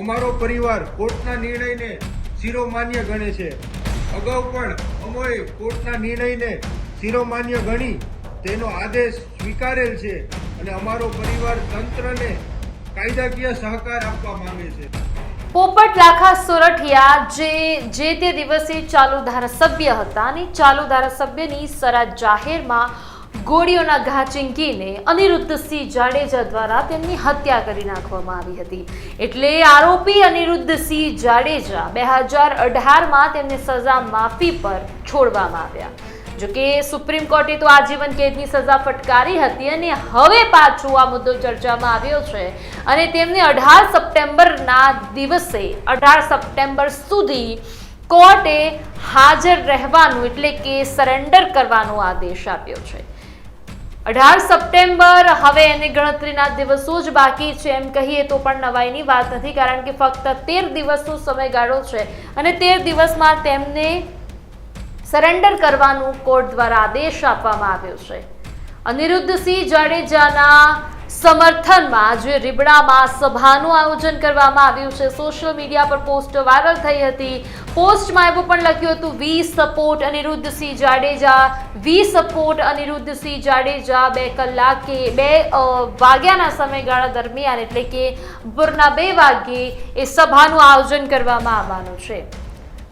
અમારો પરિવાર કોર્ટના નિર્ણયને શિરોમાન્ય ગણે છે. અગાઉ પણ અમોએ કોર્ટના નિર્ણયને શિરોમાન્ય ગણી તેનો આદેશ સ્વીકારેલ છે અને અમારો પરિવાર તંત્રને કાયદાકીય સહકાર આપવા માંગે છે. પોપટ લાખા સોરઠિયા જે જે તે દિવસે ચાલુ ધારાસભ્ય હતા અને ચાલુ ધારાસભ્યની સરા જાહેરમાં ગોળીઓના ઘા ચીંકીને અનિરુદ્ધસિંહ જાડેજા દ્વારા તેમની હત્યા કરી નાખવામાં આવી હતી. એટલે આરોપી અનિરુદ્ધસિંહ જાડેજા બે હજાર અઢારમાં તેમને સજા માફી પર છોડવામાં આવ્યા. જોકે સુપ્રીમ કોર્ટે તો આજીવન કેદની સજા ફટકારી હતી અને હવે પાછો આ મુદ્દો ચર્ચામાં આવ્યો છે અને તેમને અઢાર સપ્ટેમ્બરના દિવસે અઢાર સપ્ટેમ્બર સુધી કોર્ટે હાજર રહેવાનું એટલે કે સરેન્ડર કરવાનો આદેશ આપ્યો છે. અઢાર સપ્ટેમ્બર, હવે એને ગણતરીના દિવસો જ બાકી છે. એમ કહીએ તો પણ નવાઈની વાત નથી, કારણ કે ફક્ત તેર દિવસનો સમયગાળો છે અને તેર દિવસમાં તેમને સરેન્ડર કરવાનું કોર્ટ દ્વારા આદેશ આપવામાં આવ્યો છે. અનિરુદ્ધસિંહ જાડેજાના સમર્થનમાં આજે રીબડામાં સભાનું આયોજન કરવામાં આવ્યું છે. સોશિયલ મીડિયા પર પોસ્ટ વાયરલ થઈ હતી. પોસ્ટમાં એવું પણ લખ્યું હતું we support Aniruddhsinh Jadeja we support Aniruddhsinh Jadeja બે કલાકે, બે વાગ્યાના સમયગાળા દરમિયાન એટલે કે બપોરના બે વાગ્યે એ સભાનું આયોજન કરવામાં આવવાનું છે.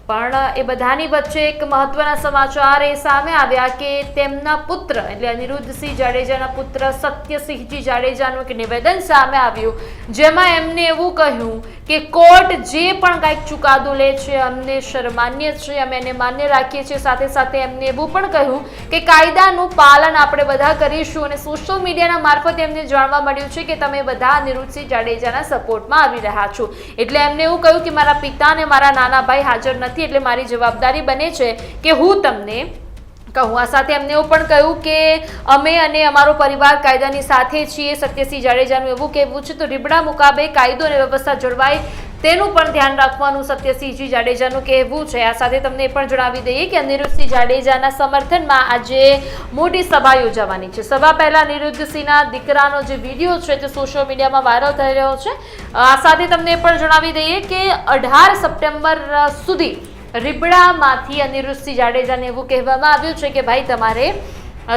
પણ એ બધાની વચ્ચે એક મહત્વના સમાચાર એ સામે આવ્યા કે તેમના પુત્ર, એટલે અનિરુદ્ધસિંહ જાડેજાના પુત્ર સત્યસિંહજી જાડેજાનું એક નિવેદન સામે આવ્યું, જેમાં એમને એવું કહ્યું કે કોર્ટ જે પણ કાંઈક ચુકાદો લે છે, અમને શરમાન્ય છે, અમે એને માન્ય રાખીએ છીએ. સાથે સાથે એમને એવું પણ કહ્યું કે કાયદાનું પાલન આપણે બધા કરીશું અને સોશિયલ મીડિયાના મારફતે એમને જાણવા મળ્યું છે કે તમે બધા અનિરુદ્ધસિંહ જાડેજાના સપોર્ટમાં આવી રહ્યા છો. એટલે એમને એવું કહ્યું કે મારા પિતા અને મારા નાના ભાઈ હાજર નથી. એટલે મારી જવાબદારી બને છે કે હું તમને કહું. આ સાથે એમને એવું પણ કહ્યું કે અમે અને અમારો પરિવાર કાયદાની સાથે છીએ. સત્યસિંહ જાડેજાનું એવું કહેવું છે, તો રીબડા મુકાબે કાયદો અને વ્યવસ્થા જળવાય તેનું પણ ધ્યાન રાખવાનું સત્યસિંહજી જાડેજાનું કહેવું છે. આ સાથે તમને એ પણ જણાવી દઈએ કે અનિરુદ્ધસિંહ જાડેજાના સમર્થનમાં આજે મોટી સભા યોજાવાની છે. સભા પહેલા અનિરુદ્ધસિંહના દીકરાનો જે વીડિયો છે તે સોશિયલ મીડિયામાં વાયરલ થઈ રહ્યો છે. આ સાથે તમને એ પણ જણાવી દઈએ કે અઢાર સપ્ટેમ્બર સુધી રીબડામાંથી અનિરુદ્ધસિંહ જાડેજાને એવું કહેવામાં આવ્યું છે કે ભાઈ તમારે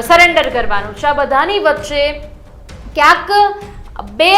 સરેન્ડર કરવાનું છે. આ બધાની વચ્ચે ક્યાંક બે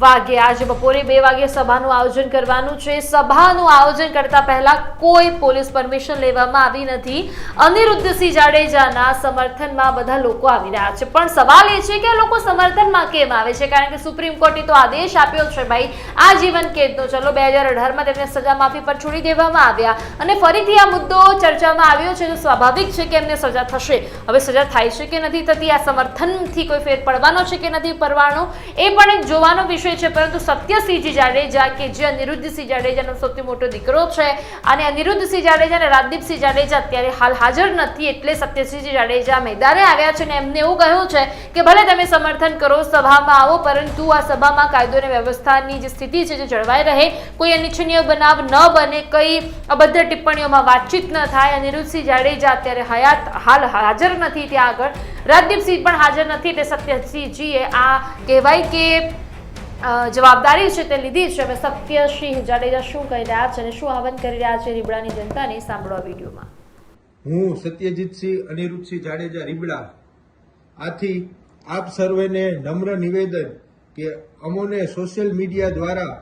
વાગે. આજે બપોરે બે વાગે સભાનું આયોજન કરવાનું છે. સભાનું આયોજન કરતા પહેલા કોઈ પોલીસ પરમિશન લેવામાં આવી નથી. અનિરુદ્ધસિંહ જાડેજાના સમર્થનમાં બધા લોકો આવી રહ્યા છે. પણ સવાલ એ છે કે આ લોકો સમર્થનમાં કેમ આવે છે? કારણ કે સુપ્રીમ કોર્ટે તો આદેશ આપ્યો છે, ભાઈ. આ જીવન કેદનો. ચલો, બે હજાર અઢારમાં તેમને સજા માફી પર છોડી દેવામાં આવ્યા. અને ફરીથી આ મુદ્દો ચર્ચામાં આવ્યો છે તો સ્વાભાવિક છે કે એમને સજા થશે. હવે સજા થાય છે કે નથી થતી? આ સમર્થનથી કોઈ ફેર પડવાનો છે કે નથી પડવાનો એ પણ એક જોવાનો વિષય છે, પરંતુ સત્યસિંહજી જાડેજા કે જે અનિરુદ્ધસિંહ જાડેજાનો સૌથી મોટો દીકરો છે અને અનિરુદ્ધસિંહ જાડેજા અને રાજદીપસિંહ જાડેજા અત્યારે હાલ હાજર નથી એટલે સત્યસિંહજી જાડેજા મેદાને આવ્યા છે અને એમને એવું કહ્યું છે કે ભલે તમે સમર્થન કરો, સભામાં આવો, પરંતુ આ સભામાં કાયદો અને વ્યવસ્થાની જે સ્થિતિ છે, જે જળવાઈ રહે, કોઈ અનિચ્છનીય બનાવ ન બને, કઈ અભદ્ર ટિપ્પણીઓમાં વાતચીત ન થાય અનિરુદ્ધસિંહ જાડેજા અત્યારે હયાત હાલ હાજર નથી, ત્યાં આગળ રાજદીપસિંહ પણ હાજર નથી, એટલે સત્યસિંહજીએ આ કહેવાય કે જવાબદારી છે તે લીધી છે. હવે સત્યસિંહ જાડેજા શું કહી રહ્યા છે અને શું આહવાન કરી રહ્યા છે રીબડાની જનતાને સાંભળો આ વિડીયોમાં. હું સત્યજીતસિંહ અનિરુદ્ધસિંહ જાડેજા રીબડા આથી આપ સર્વેને નમ્ર નિવેદન કે અમોને સોશિયલ મીડિયા દ્વારા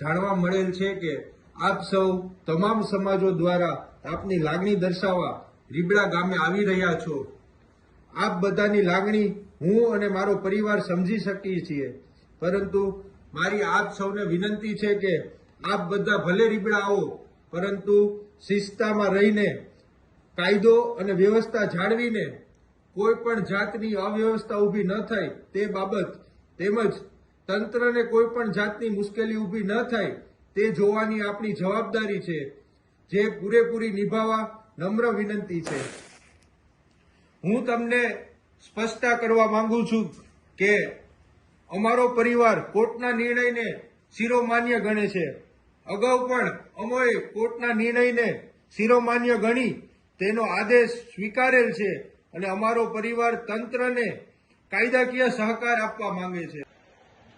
જાણવા મળેલ છે કે આપ સૌ તમામ સમાજો દ્વારા આપની લાગણી દર્શાવવા રીબડા ગામે આવી રહ્યા છો. આપ બધાની લાગણી હું અને મારો પરિવાર સમજી શકીએ છીએ. પરંતુ મારી આપ સૌને વિનંતી છે કે આપ બધા ભલે રીબડા આવો, પરંતુ શિસ્તામાં રહીને કાયદો અને વ્યવસ્થા જાળવીને કોઈ પણ જાતની અવ્યવસ્થા ઊભી ન થાય તે બાબત તેમજ તંત્રને કોઈ પણ જાતની મુશ્કેલી ઊભી ન થાય તે જોવાની આપણી જવાબદારી છે. જે પૂરેપૂરી નિભાવવા નમ્ર વિનંતી છે. હું તમને સ્પષ્ટતા કરવા માંગુ છું કે અમારો પરિવાર કોર્ટના નિર્ણયને શિરોમાન્ય ગણે છે. અગાઉ પણ અમોએ કોર્ટના નિર્ણયને શિરોમાન્ય ગણી તેનો આદેશ સ્વીકારેલ છે અને અમારો પરિવાર તંત્રને કાયદાકીય સહકાર આપવા માંગે છે.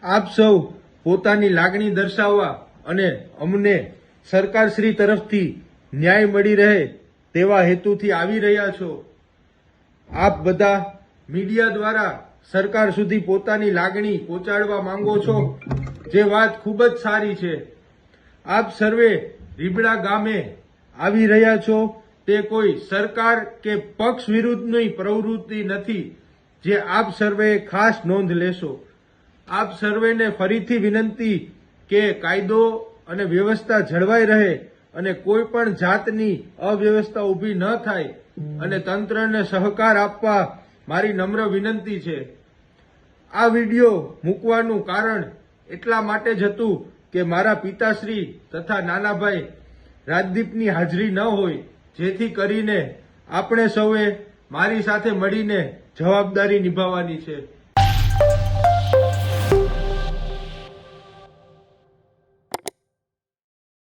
આપ સૌ પોતાની લાગણી દર્શાવવા અને અમને સરકારશ્રી તરફથી ન્યાય મળી રહે તેવા હેતુથી આવી રહ્યા છો. આપ બધા મીડિયા દ્વારા સરકાર સુધી પોતાની લાગણી પહોંચાડવા માંગો છો? જે વાત ખૂબ જ સારી છે. આપ સર્વે રીબડા ગામે આવી રહ્યા છો. તે કોઈ સરકાર કે પક્ષ વિરુદ્ધની પ્રવૃત્તિ નથી, જે આપ સર્વે ખાસ નોંધ લેશો. આપ સર્વેને ફરીથી વિનંતી કે કાયદો અને વ્યવસ્થા જળવાઈ રહે અને કોઈ પણ જાતની અવ્યવસ્થા ઊભી ન થાય અને તંત્રને સહકાર આપવા મારી નમ્ર વિનંતી છે. આ વીડિયો મૂકવાનું કારણ એટલા માટે જ હતું કે મારા પિતાશ્રી તથા નાનાભાઈ રાજદીપની હાજરી ન હોય, જેથી કરીને આપણે સૌએ મારી સાથે મળીને જવાબદારી નિભાવવાની છે.